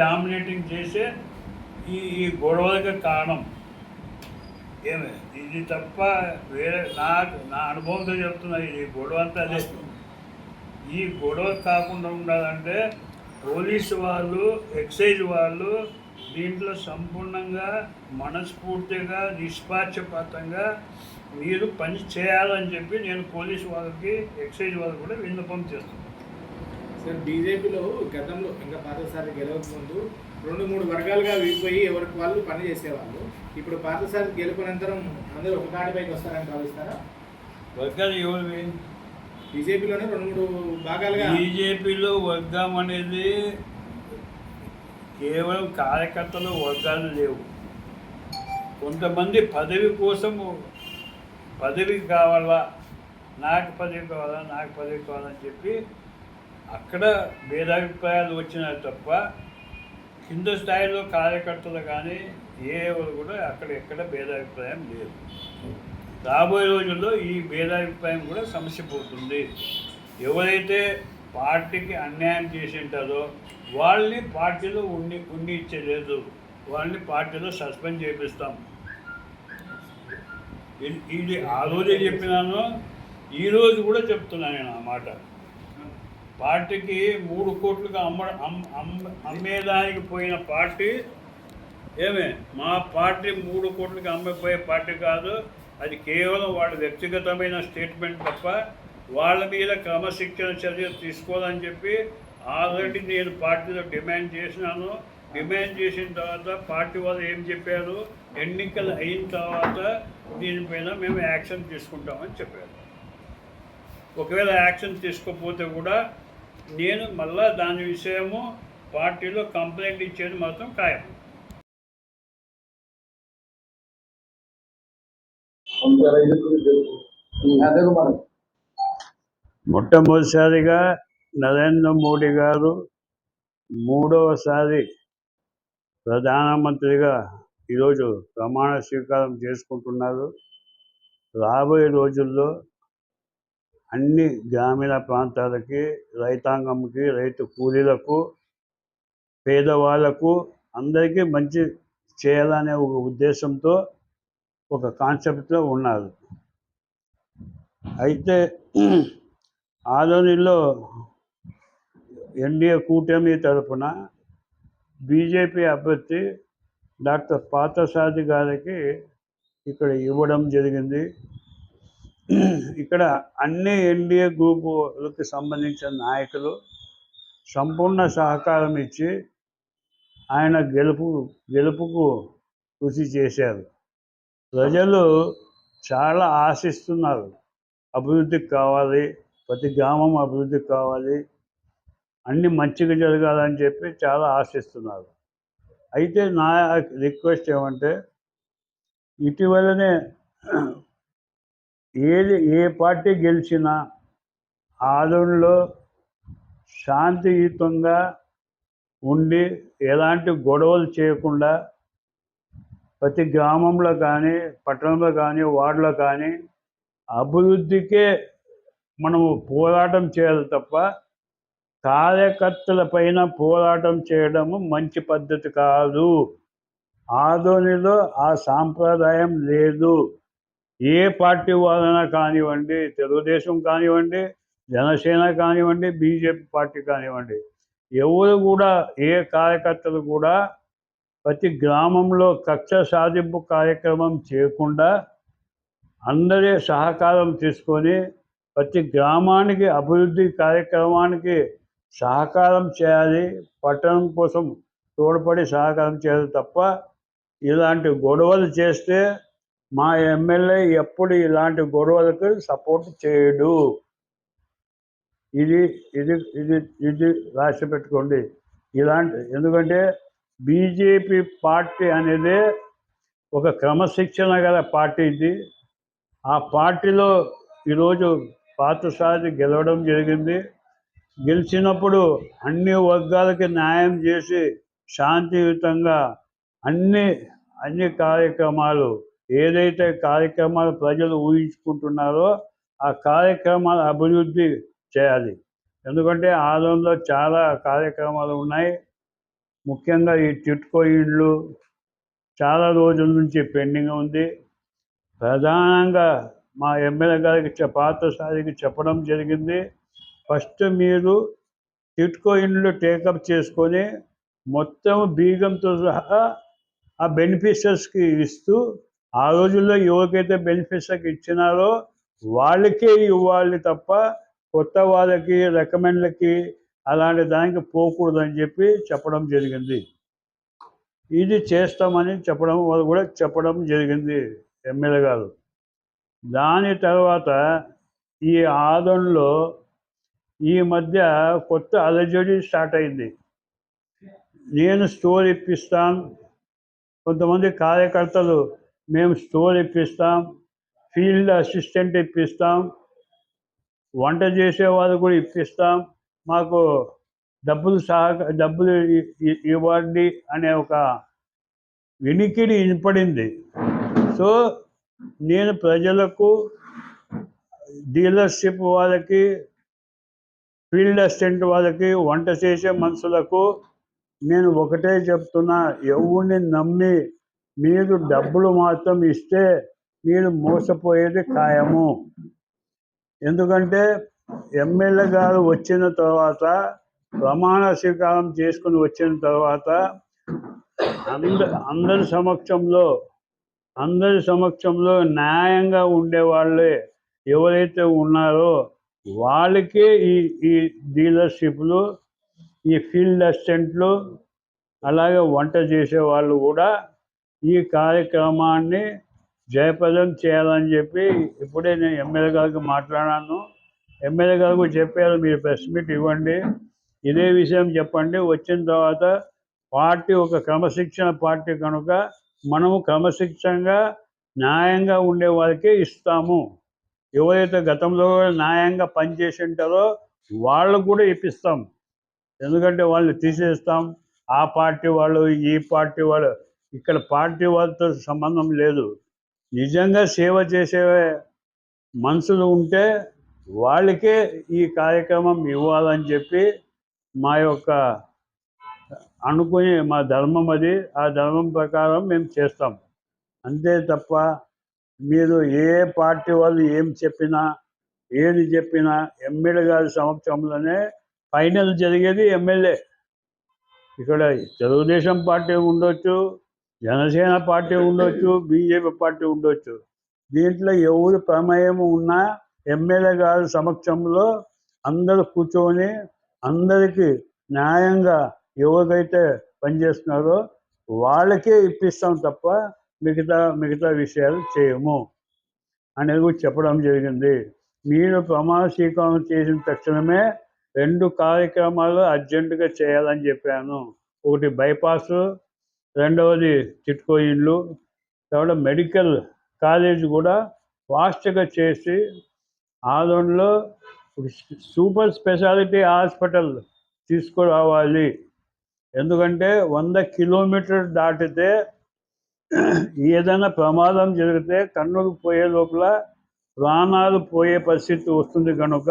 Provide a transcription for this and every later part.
Dominating చేసే ఈ ఈ గొడవలకి కారణం. ఏమే? ఇది తప్ప వేరే నా నా అనుభవంతో చెప్తున్నా ఇది గొడవ అంతా లేదు. ఈ గొడవ కాకుండా ఉండాలంటే పోలీసు వాళ్ళు ఎక్సైజ్ వాళ్ళు దీంట్లో సంపూర్ణంగా మనస్ఫూర్తిగా నిష్పాక్షపాతంగా మీరు పని చేయాలని చెప్పి నేను పోలీసు వాళ్ళకి ఎక్సైజ్ వాళ్ళకి కూడా విన్నపం చేస్తున్నాను. సార్ బీజేపీలో గతంలో ఇంకా పాతసారి గెలవక ముందు రెండు మూడు వర్గాలుగా విడిపోయి ఎవరికి వాళ్ళు పని చేసేవాళ్ళు. ఇప్పుడు పాతసారి గెలుపునంతరం అందరూ ఒక తాడిపైకి వస్తారని భావిస్తారా? వర్గాలు ఎవరివి బీజేపీలోనే రెండు మూడు భాగాలుగా. బీజేపీలో వర్గం అనేది కేవలం కార్యకర్తలు వర్గాలు లేవు. కొంతమంది పదవి కోసం పదవి కావాలా నాకు పదవి కావాలా నాకు పదవి కావాలని చెప్పి అక్కడ భేదాభిప్రాయాలు వచ్చినాయి తప్ప కింద స్థాయిలో కార్యకర్తలు కానీ ఏ ఎవరు కూడా అక్కడ ఎక్కడ భేదాభిప్రాయం లేదు. రాబోయే రోజుల్లో ఈ భేదాభిప్రాయం కూడా సమస్య పోతుంది. ఎవరైతే పార్టీకి అన్యాయం చేసి ఉంటారో వాళ్ళని పార్టీలో ఉండి ఉండి ఇచ్చలేదు. వాళ్ళని పార్టీలో సస్పెండ్ చేపిస్తాం. ఇది- ఇది ఆ రోజే చెప్పినాను. ఈరోజు కూడా చెప్తున్నాను నేను ఆ మాట. పార్టీకి మూడు కోట్లుగా అమ్మ అమ్మేదానికి పోయిన పార్టీ ఏమే? మా పార్టీ మూడు కోట్లకి అమ్మిపోయే పార్టీ కాదు. అది కేవలం వాళ్ళ వ్యక్తిగతమైన స్టేట్మెంట్ తప్ప వాళ్ళ మీద క్రమశిక్షణ చర్యలు తీసుకోవాలని చెప్పి ఆల్రెడీ నేను పార్టీలో డిమాండ్ చేసినాను. డిమాండ్ చేసిన తర్వాత పార్టీ వాళ్ళు ఏం చెప్పారు? ఎన్నికలు అయిన తర్వాత దీనిపైన మేము యాక్షన్ తీసుకుంటామని చెప్పారు. ఒకవేళ యాక్షన్ తీసుకోకపోతే కూడా నేను మళ్ళా దాని విషయము పార్టీలో కంప్లైంట్ ఇచ్చేది మాత్రం ఖాయం. అదే మనం మొట్టమొదటిసారిగా నరేంద్ర మోడీ గారు మూడవసారి ప్రధానమంత్రిగా ఈరోజు ప్రమాణ స్వీకారం చేసుకుంటున్నారు. రాబోయే రోజుల్లో అన్ని గ్రామీణ ప్రాంతాలకి రైతాంగంకి రైతు కూలీలకు పేదవాళ్ళకు అందరికీ మంచి చేయాలనే ఒక ఉద్దేశంతో ఒక కాన్సెప్ట్లో ఉన్నారు. అయితే ఆదోనిలో ఎన్డీఏ కూటమి తరఫున బీజేపీ అభ్యర్థి డాక్టర్ పాతసాది గారికి ఇక్కడ ఇవ్వడం జరిగింది. ఇక్కడ అన్ని ఎన్డీఏ గ్రూపులకు సంబంధించిన నాయకులు సంపూర్ణ సహకారం ఇచ్చి ఆయన గెలుపు గెలుపుకు కృషి చేశారు. ప్రజలు చాలా ఆశిస్తున్నారు. అభివృద్ధికి కావాలి. ప్రతి గ్రామం అభివృద్ధి కావాలి. అన్ని మంచిగా జరగాలని చెప్పి చాలా ఆశిస్తున్నారు. అయితే నా రిక్వెస్ట్ ఏమంటే ఇటీవలనే ఏది ఏ పార్టీ గెలిచినా ఆదరణలో శాంతియుతంగా ఉండి ఎలాంటి గొడవలు చేయకుండా ప్రతి గ్రామంలో కానీ పట్టణంలో కానీ వార్డులో కానీ అభివృద్ధికే మనము పోరాటం చేయాలి తప్ప కార్యకర్తల పైన పోరాటం చేయడము మంచి పద్ధతి కాదు. ఆధోనిలో ఆ సాంప్రదాయం లేదు. ఏ పార్టీ వాళ్ళైనా కానివ్వండి తెలుగుదేశం కానివ్వండి జనసేన కానివ్వండి బీజేపీ పార్టీ కానివ్వండి ఎవరు కూడా ఏ కార్యకర్తలు కూడా ప్రతి గ్రామంలో కక్ష సాధింపు కార్యక్రమం చేయకుండా అందరి సహకారం తీసుకొని ప్రతి గ్రామానికి అభివృద్ధి కార్యక్రమానికి సహకారం చేయాలి. పట్టణం కోసం తోడ్పడి సహకారం చేయాలి తప్ప ఇలాంటి గొడవలు చేస్తే మా ఎమ్మెల్యే ఎప్పుడు ఇలాంటి గొడవలకు సపోర్ట్ చేయడు. ఇది ఇది ఇది ఇది రాసి పెట్టుకోండి. ఇలాంటి ఎందుకంటే బీజేపీ పార్టీ అనేది ఒక క్రమశిక్షణ గల పార్టీ ఇది. ఆ పార్టీలో ఈరోజు పాతసారి గెలవడం జరిగింది. గెలిచినప్పుడు అన్ని వర్గాలకి న్యాయం చేసి శాంతియుతంగా అన్ని అన్ని కార్యక్రమాలు ఏదైతే కార్యక్రమాలు ప్రజలు ఊహించుకుంటున్నారో ఆ కార్యక్రమాల అభివృద్ధి చేయాలి. ఎందుకంటే ఆలయంలో చాలా కార్యక్రమాలు ఉన్నాయి. ముఖ్యంగా ఈ టిట్కో ఇండ్లు చాలా రోజుల నుంచి పెండింగ్ ఉంది. ప్రధానంగా మా ఎమ్మెల్యే గారికి పాతసారికి చెప్పడం జరిగింది. ఫస్ట్ మీరు టిట్కో ఇండ్లు టేకప్ చేసుకొని మొత్తం బీగంతో సహా ఆ బెనిఫిషియర్స్కి ఇస్తూ ఆ రోజుల్లో ఎవరికైతే బెనిఫిషియర్కి ఇచ్చినారో వాళ్ళకే ఇవ్వాలి తప్ప కొత్త వాళ్ళకి రికమెండ్లకి అలాంటి దానికి పోకూడదని చెప్పి చెప్పడం జరిగింది. ఇది చేస్తామని చెప్పడం వాళ్ళు కూడా చెప్పడం జరిగింది ఎమ్మెల్యే గారు. దాని తర్వాత ఈ ఆదంలో ఈ మధ్య కొత్త అలజడి స్టార్ట్ అయింది. నేను స్టోర్ ఇప్పిస్తాను కొంతమంది కార్యకర్తలు మేము స్టోర్ ఇప్పిస్తాం. ఫీల్డ్ అసిస్టెంట్ ఇప్పిస్తాం. వంట చేసేవారు కూడా ఇప్పిస్తాం. మాకు డబ్బులు సహక డబ్బులు ఇవ్వండి అనే ఒక వినికిడి వినపడింది. సో నేను ప్రజలకు డీలర్షిప్ వాళ్ళకి ఫీల్డ్ అసిస్టెంట్ వాళ్ళకి వంట చేసే మనుషులకు నేను ఒకటే చెప్తున్నా ఎవరిని నమ్మి మీరు డబ్బులు మాత్రం ఇస్తే మీరు మోసపోయేది ఖాయము. ఎందుకంటే ఎమ్మెల్యే గారు వచ్చిన తర్వాత ప్రమాణ స్వీకారం చేసుకుని వచ్చిన తర్వాత అంద అందరి సమక్షంలో అందరి సమక్షంలో న్యాయంగా ఉండేవాళ్ళే ఎవరైతే ఉన్నారో వాళ్ళకే ఈ ఈ డీలర్షిప్లు ఈ ఫీల్డ్ అసిస్టెంట్లు అలాగే వంట చేసే వాళ్ళు కూడా ఈ కార్యక్రమాన్ని జయప్రదం చేయాలని చెప్పి ఇప్పుడే నేను ఎమ్మెల్యే గారికి మాట్లాడాను. ఎమ్మెల్యే గారికి చెప్పారు మీరు ప్రెస్ మీట్ ఇవ్వండి. ఇదే విషయం చెప్పండి. వచ్చిన తర్వాత పార్టీ ఒక క్రమశిక్షణ పార్టీ కనుక మనము క్రమశిక్షణగా న్యాయంగా ఉండే వాళ్ళకే ఇస్తాము. ఎవరైతే గతంలో న్యాయంగా పనిచేసి ఉంటారో వాళ్ళకు కూడా ఇప్పిస్తాం. ఎందుకంటే వాళ్ళని తీసేస్తాం. ఆ పార్టీ వాళ్ళు ఈ పార్టీ వాళ్ళు ఇక్కడ పార్టీ వాళ్ళతో సంబంధం లేదు. నిజంగా సేవ చేసే మనుషులు ఉంటే వాళ్ళకే ఈ కార్యక్రమం ఇవ్వాలని చెప్పి మా యొక్క అనుకుని మా ధర్మం అది ఆ ధర్మం ప్రకారం మేము చేస్తాం. అంతే తప్ప మీరు ఏ పార్టీ వాళ్ళు ఏం చెప్పినా ఏది చెప్పినా ఎమ్మెల్యే గారి సమక్షంలోనే ఫైనల్ జరిగేది ఎమ్మెల్యే. ఇక్కడ తెలుగుదేశం పార్టీ ఉండొచ్చు జనసేన పార్టీ ఉండొచ్చు బీజేపీ పార్టీ ఉండొచ్చు. దీంట్లో ఎవరు ప్రమేయం ఉన్నా ఎమ్మెల్యే గారి సమక్షంలో అందరూ కూర్చొని అందరికీ న్యాయంగా ఎవరికైతే పనిచేస్తున్నారో వాళ్ళకే ఇప్పిస్తాం తప్ప మిగతా మిగతా విషయాలు చేయము అనేది కూడా చెప్పడం జరిగింది. మీరు ప్రమాణ స్వీకారం చేసిన తక్షణమే రెండు కార్యక్రమాలు అర్జెంటుగా చేయాలని చెప్పాను. ఒకటి బైపాస్ రెండవది చిట్కో ఇండ్లు తర్వాత మెడికల్ కాలేజ్ కూడా ఫాస్ట్గా చేసి ఆదోన్లో సూపర్ స్పెషాలిటీ హాస్పిటల్ తీసుకురావాలి. ఎందుకంటే వంద కిలోమీటర్ దాటితే ఏదైనా ప్రమాదం జరిగితే కన్నుకు పోయే లోపల ప్రాణాలు పోయే పరిస్థితి వస్తుంది కనుక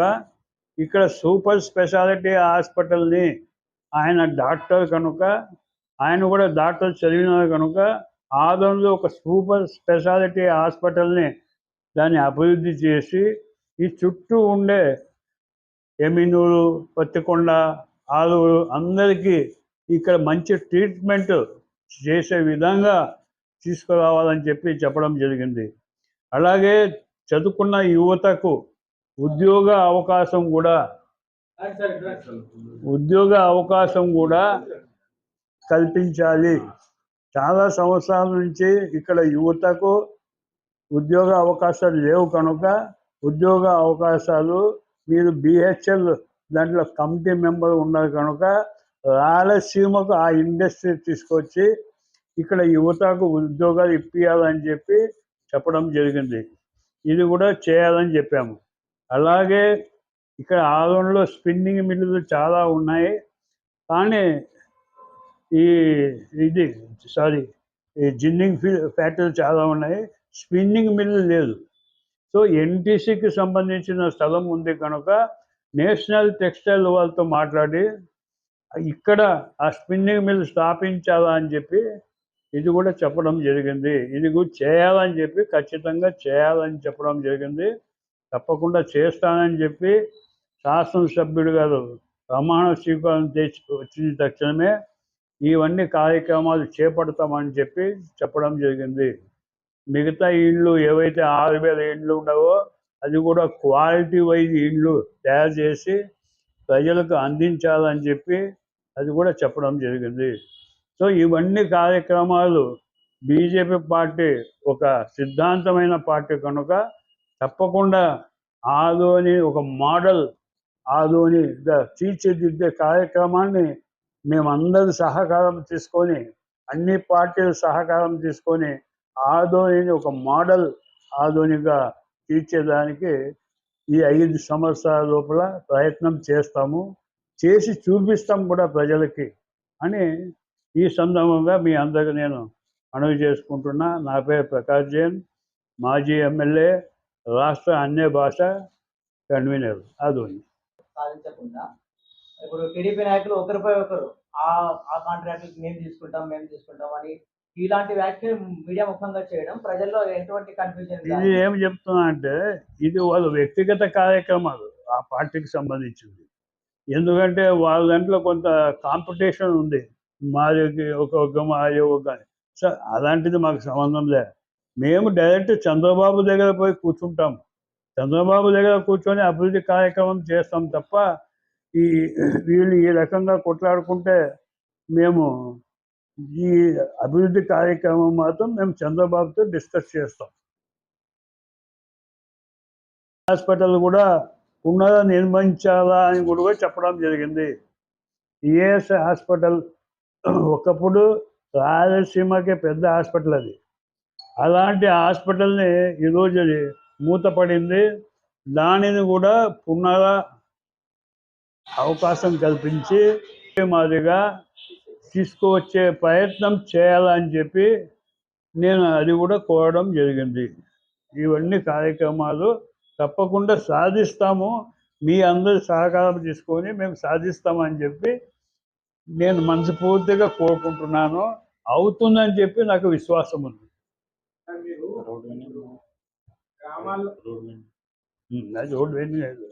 ఇక్కడ సూపర్ స్పెషాలిటీ హాస్పిటల్ని ఆయన డాక్టర్ కనుక ఆయన కూడా డాక్టర్ చదివినారు కనుక ఆదంలో ఒక సూపర్ స్పెషాలిటీ హాస్పిటల్ని దాన్ని అభివృద్ధి చేసి ఈ చుట్టూ ఉండే ఎమినూరు పత్తికొండ ఆలూరు అందరికీ ఇక్కడ మంచి ట్రీట్మెంట్ చేసే విధంగా తీసుకురావాలని చెప్పి చెప్పడం జరిగింది. అలాగే చదువుకున్న యువతకు ఉద్యోగ అవకాశం కూడా ఉద్యోగ అవకాశం కూడా కల్పించాలి. చాలా సంవత్సరాల నుంచి ఇక్కడ యువతకు ఉద్యోగ అవకాశాలు లేవు కనుక ఉద్యోగ అవకాశాలు మీరు బిహెచ్ఎల్ దాంట్లో కమిటీ మెంబర్ ఉన్నారు కనుక రాయలసీమకు ఆ ఇండస్ట్రీ తీసుకొచ్చి ఇక్కడ యువతకు ఉద్యోగాలు ఇప్పించాలని చెప్పి చెప్పడం జరిగింది. ఇది కూడా చేయాలని చెప్పాము. అలాగే ఇక్కడ ఆలంలో స్పిన్నింగ్ మిల్లులు చాలా ఉన్నాయి. కానీ ఈ ఇది సారీ ఈ జిన్నింగ్ ఫ్యాక్టరీలు చాలా ఉన్నాయి. స్పిన్నింగ్ మిల్లు లేదు. సో ఎన్టీసీకి సంబంధించిన స్థలం ఉంది కనుక నేషనల్ టెక్స్టైల్ వాళ్ళతో మాట్లాడి ఇక్కడ ఆ స్పిన్నింగ్ మిల్ స్థాపించాలా అని చెప్పి ఇది కూడా చెప్పడం జరిగింది. ఇది కూడా చేయాలని చెప్పి ఖచ్చితంగా చేయాలని చెప్పడం జరిగింది. తప్పకుండా చేస్తానని చెప్పి శాసనసభ్యుడు గారు ప్రమాణ స్వీకారం తెచ్చి వచ్చిన తక్షణమే ఇవన్నీ కార్యక్రమాలు చేపడతామని చెప్పి చెప్పడం జరిగింది. మిగతా ఇండ్లు ఏవైతే ఆరు వేల ఇండ్లు ఉండవో అది కూడా క్వాలిటీ వైజ్ ఇండ్లు తయారు చేసి ప్రజలకు అందించాలని చెప్పి అది కూడా చెప్పడం జరిగింది. సో ఇవన్నీ కార్యక్రమాలు బీజేపీ పార్టీ ఒక సిద్ధాంతమైన పార్టీ కనుక తప్పకుండా ఆదోని ఒక మోడల్ ఆదోనిగా తీర్చిదిద్దే కార్యక్రమాన్ని మేమందరి సహకారం తీసుకొని అన్ని పార్టీల సహకారం తీసుకొని ఆదోనిని ఒక మోడల్ ఆధునిగా తీర్చేదానికి ఈ ఐదు సంవత్సరాల లోపల ప్రయత్నం చేస్తాము. చేసి చూపిస్తాం కూడా ప్రజలకి అని ఈ సందర్భంగా మీ అందరికి నేను మనవి చేసుకుంటున్నా. నా పేరు ప్రకాష్ జైన్ మాజీ ఎమ్మెల్యే రాష్ట్ర అన్య భాష కన్వీనర్ సాధించకుండా ఇప్పుడు టీడీపీ నాయకులు ఒకరిపై ఒకరు ఆ ఆ కాంట్రాక్ట్ మేము తీసుకుంటాం మేము తీసుకుంటాం అని ఇలాంటి వ్యాఖ్యలు మీడియా ముఖంగా చేయడం ప్రజల్లో ఎటువంటి కన్ఫ్యూజన్ ఇది ఏం చెప్తున్నా అంటే ఇది వాళ్ళ వ్యక్తిగత కార్యక్రమాలు ఆ పార్టీకి సంబంధించింది. ఎందుకంటే వాళ్ళ దాంట్లో కొంత కాంపిటీషన్ ఉంది. మాది ఒక మాది ఒక సో అలాంటిది మాకు సంబంధం లే మేము డైరెక్ట్ చంద్రబాబు దగ్గర పోయి కూర్చుంటాం. చంద్రబాబు దగ్గర కూర్చొని అభివృద్ధి కార్యక్రమం చేస్తాం తప్ప ఈ వీళ్ళు ఈ రకంగా కొట్లాడుకుంటే మేము ఈ అభివృద్ధి కార్యక్రమం మాత్రం మేము చంద్రబాబుతో డిస్కస్ చేస్తాం. హాస్పిటల్ కూడా పునః నిర్మించాలా అని కూడా చెప్పడం జరిగింది. ఈఎస్ హాస్పిటల్ ఒకప్పుడు రాయలసీమకే పెద్ద హాస్పిటల్ అది. అలాంటి హాస్పిటల్ని ఈరోజు అది మూతపడింది. దానిని కూడా పునర అవకాశం కల్పించి మాదిరిగా తీసుకువచ్చే ప్రయత్నం చేయాలని చెప్పి నేను అది కూడా కోరడం జరిగింది. ఇవన్నీ కార్యక్రమాలు తప్పకుండా సాధిస్తాము. మీ అందరి సహకారం తీసుకొని మేము సాధిస్తామని చెప్పి నేను మనస్ఫూర్తిగా కోరుకుంటున్నాను. అవుతుందని చెప్పి నాకు విశ్వాసం ఉంది. రోడ్డు లేదు